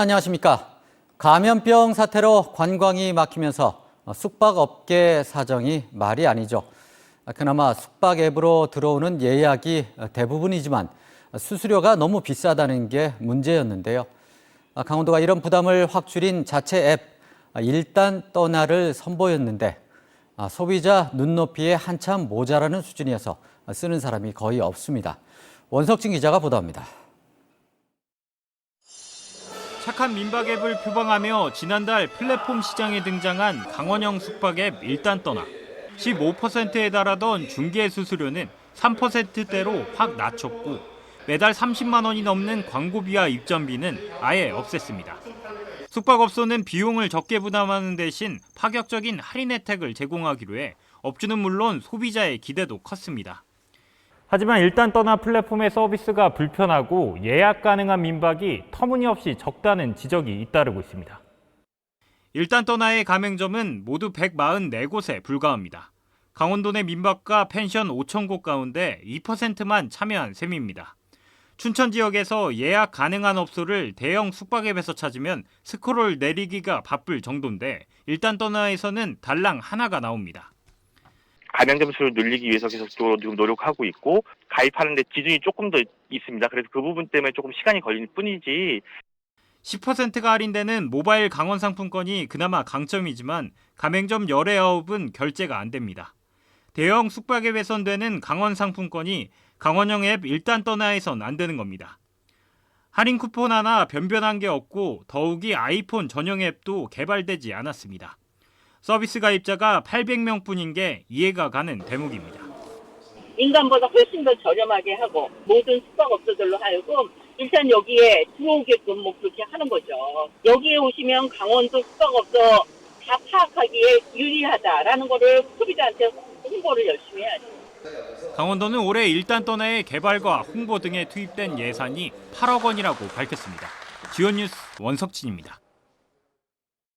안녕하십니까. 감염병 사태로 관광이 막히면서 숙박업계 사정이 말이 아니죠. 그나마 숙박 앱으로 들어오는 예약이 대부분이지만 수수료가 너무 비싸다는 게 문제였는데요. 강원도가 이런 부담을 확 줄인 자체 앱 일단 떠나를 선보였는데 소비자 눈높이에 한참 모자라는 수준이어서 쓰는 사람이 거의 없습니다. 원석진 기자가 보도합니다. 착한 민박 앱을 표방하며 지난달 플랫폼 시장에 등장한 강원형 숙박 앱 일단 떠나 15%에 달하던 중개 수수료는 3%대로 확 낮췄고 매달 30만 원이 넘는 광고비와 입점비는 아예 없앴습니다. 숙박업소는 비용을 적게 부담하는 대신 파격적인 할인 혜택을 제공하기로 해 업주는 물론 소비자의 기대도 컸습니다. 하지만 일단 떠나 플랫폼의 서비스가 불편하고 예약 가능한 민박이 터무니없이 적다는 지적이 잇따르고 있습니다. 일단 떠나의 가맹점은 모두 144곳에 불과합니다. 강원도 내 민박과 펜션 5천 곳 가운데 2%만 참여한 셈입니다. 춘천 지역에서 예약 가능한 업소를 대형 숙박앱에서 찾으면 스크롤 내리기가 바쁠 정도인데 일단 떠나에서는 달랑 하나가 나옵니다. 가맹점 수를 늘리기 위해서 계속 또 지금 노력하고 있고 가입하는데 기준이 조금 더 있습니다. 그래서 그 부분 때문에 조금 시간이 걸릴 뿐이지 10%가 할인되는 모바일 강원 상품권이 그나마 강점이지만 가맹점 19은 결제가 안 됩니다. 대형 숙박에 훼손되는 강원 상품권이 강원형 앱 일단 떠나에선 안 되는 겁니다. 할인 쿠폰 하나 변변한 게 없고 더욱이 아이폰 전용 앱도 개발되지 않았습니다. 서비스 가입자가 800명 뿐인 게 이해가 가는 대목입니다. 인간보다 훨씬 더 저렴하게 하고 모든 숙박업소들로 하여금 일단 여기에 들어오게끔 뭐 그렇게 하는 거죠. 여기에 오시면 강원도 숙박업소 다 파악하기에 유리하다라는 거를 소비자한테 홍보를 열심히 해야죠. 강원도는 올해 일단 떠나의 개발과 홍보 등에 투입된 예산이 8억 원이라고 밝혔습니다. 지원 뉴스 원석진입니다.